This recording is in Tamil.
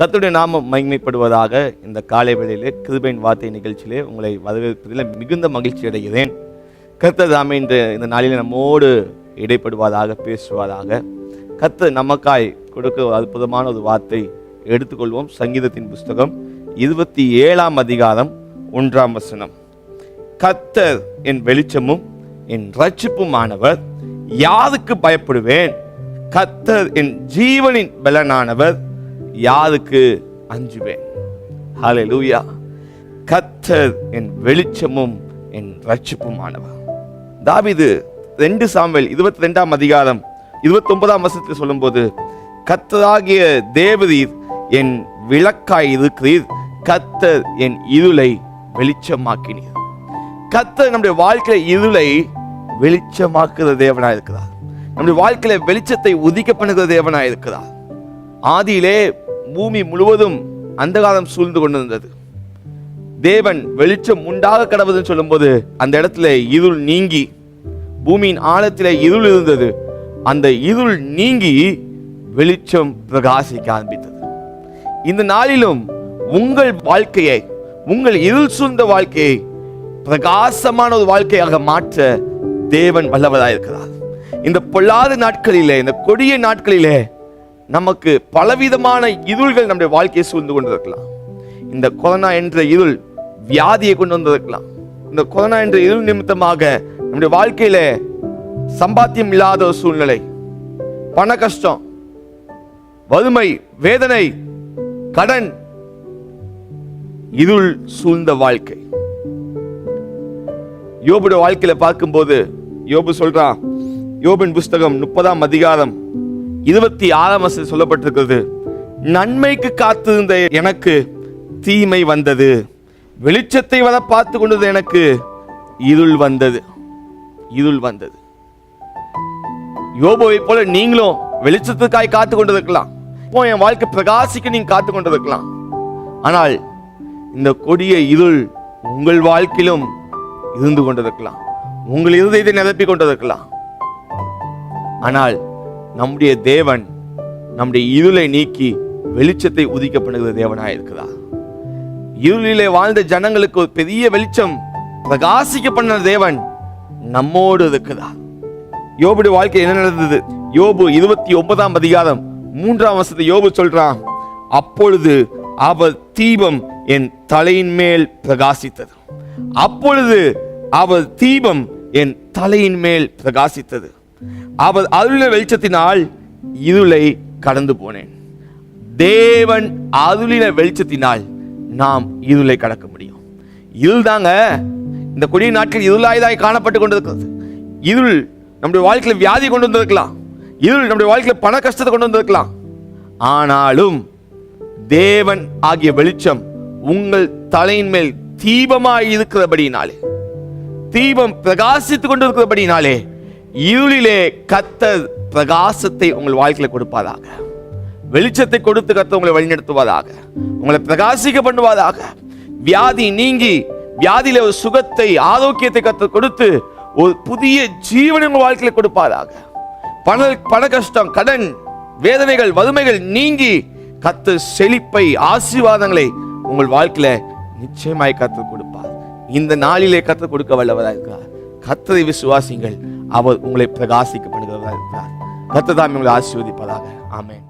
கத்துடைய நாமம் மகிமைப்படுவதாக இந்த காலை வேளையிலே கிருபையின் வார்த்தை நிகழ்ச்சியிலே உங்களை வரவேற்பதில் மிகுந்த மகிழ்ச்சி அடைகிறேன். கர்த்தர் தாமே இந்த இந்த நாளில் நம்மோடு இடைப்படுவதாக பேசுவதாக கத்து நமக்காய் கொடுக்க ஒரு அற்புதமான ஒரு வார்த்தை எடுத்துக்கொள்வோம். சங்கீதத்தின் புஸ்தகம் இருபத்தி ஏழாம் அதிகாரம் ஒன்றாம் வசனம். கத்தர் என் வெளிச்சமும் என் ரட்சிப்புமானவர் யாருக்கு பயப்படுவேன்? கத்தர் என் ஜீவனின் பலனானவர் யாருக்கு? அஞ்சுவேன் லூவியா கத்தர் என் வெளிச்சமும் என் ரட்சிப்புமானவர் தாவிது ரெண்டு சாம்பல் இருபத்தி ரெண்டாம் அதிகாரம் இருபத்தி ஒன்பதாம் வருஷத்தில் சொல்லும்போது கத்தராகிய தேவரீர் என் விளக்காய் இருக்கிறீர். கத்தர் என் இருளை வெளிச்சமாக்கினீர். கத்தர் நம்முடைய வாழ்க்கையில இருளை வெளிச்சமாக்குற தேவனாக இருக்கிறார் நம்முடைய வாழ்க்கையில வெளிச்சத்தை உதிக்க பண்ணுகிற தேவனாக இருக்கிறார் ஆதியிலே பூமி முழுவதும் அந்தகாரம் சூழ்ந்து கொண்டிருந்தது. தேவன் வெளிச்சம் உண்டாக கடவுதுன்னு சொல்லும்போது அந்த இடத்துல இருள் நீங்கி பூமியின் ஆழத்தில் இருள் இருந்தது. அந்த இருள் நீங்கி வெளிச்சம் பிரகாசிக்க ஆரம்பித்தது. இந்த நாளிலும் உங்கள் வாழ்க்கையை உங்கள் இருள் சூழ்ந்த வாழ்க்கையை பிரகாசமான ஒரு வாழ்க்கையாக மாற்ற தேவன் வல்லவராயிருக்கிறார். இந்த பொல்லாத நாட்களிலே இந்த கொடிய நாட்களிலே நமக்கு பலவிதமான இருள்கள் நம்முடைய வாழ்க்கையை சூழ்ந்து கொண்டிருக்கலாம். இந்த கொரோனா என்ற இருள் வியாதியை கொண்டு வந்திருக்கலாம். இந்த கொரோனா என்ற இருள் நிமித்தமாக நம்முடைய வாழ்க்கையில சம்பாத்தியம் இல்லாத ஒரு சூழ்நிலை பண கஷ்டம் வறுமை வேதனை கடன் இருள் சூழ்ந்த வாழ்க்கை. யோபுடைய வாழ்க்கையில பார்க்கும்போது யோபு சொல்றான் யோபின் புஸ்தகம் முப்பதாம் அதிகாரம் இருபத்தி ஆறாம் வசதி சொல்லப்பட்டிருக்கிறது நன்மைக்கு காத்திருந்த எனக்கு தீமை வந்தது. வெளிச்சத்தை வர பார்த்து கொண்டது எனக்கு இருள் வந்தது. இருள் வந்தது. யோபுவை போல நீங்களும் வெளிச்சத்துக்காய் காத்து கொண்டிருக்கலாம். இப்போ என் வாழ்க்கை பிரகாசிக்க நீங்க காத்து கொண்டிருக்கலாம். ஆனால் இந்த கொடிய இருள் உங்கள் வாழ்க்கையிலும் இருந்து கொண்டிருக்கலாம். உங்கள் இருதயத்தை நிரப்பி கொண்டிருக்கலாம். ஆனால் நம்முடைய தேவன் நம்முடைய இருளை நீக்கி வெளிச்சத்தை உதிக்க பண்ணுகிற தேவனாக இருக்குதா இருளிலே வாழ்ந்த ஜனங்களுக்கு ஒரு பெரிய வெளிச்சம் பிரகாசிக்க பண்ண தேவன் நம்மோடு இருக்குதா யோபுடைய வாழ்க்கை என்ன நடந்தது? யோபு இருபத்தி ஒன்பதாம் அதிகாரம் மூன்றாம் வருஷத்தை யோபு சொல்றான் அப்பொழுது அவர் தீபம் என் தலையின் மேல் பிரகாசித்தது. அப்பொழுது அவர் தீபம் என் தலையின் மேல் பிரகாசித்தது. அவர் அருள வெளிச்சத்தினால் இருளை கடந்து போனேன். தேவன் அருளின வெளிச்சத்தினால் நாம் இருளை கடக்க முடியும். இருள் தாங்க இந்த கொடிய நாட்கள் இருளாயதாய் காணப்பட்டு கொண்டிருக்கிறது. இருள் நம்முடைய வாழ்க்கையில் வியாதி கொண்டு வந்திருக்கலாம். இருள் நம்முடைய வாழ்க்கையில் பண கஷ்டத்தை கொண்டு வந்திருக்கலாம். ஆனாலும் தேவன் ஆகிய வெளிச்சம் உங்கள் தலையின் மேல் தீபமாக இருக்கிறபடினாலே தீபம் பிரகாசித்துக் கொண்டிருக்கிறபடினாலே இருளிலே கத்தர் பிரகாசத்தை உங்கள் வாழ்க்கையில கொடுப்பதாக வெளிச்சத்தை கொடுத்து கத்த உங்களை வழிநடத்துவதாக உங்களை பிரகாசிக்க பண்ணுவதாக வியாதி நீங்கி வியாதியில ஒரு சுகத்தை ஆரோக்கியத்தை கத்து கொடுத்து ஒரு புதிய ஜீவனை உங்கள் வாழ்க்கையில கொடுப்பதாக பண பண கஷ்டம் கடன் வேதனைகள் வறுமைகள் நீங்கி கத்து செழிப்பை ஆசீர்வாதங்களை உங்கள் வாழ்க்கையில நிச்சயமாய் கத்து கொடுப்பார். இந்த நாளிலே கத்து கொடுக்க வல்லவராக இருக்கிறார் கத்ததை விசுவாசிங்கள் அவர் உங்களை பிரகாசிக்க பண்ணுகிறவராக இருக்கிறார் கத்ததாமே உங்களை ஆசீர்வதிப்பதாக ஆமேன்.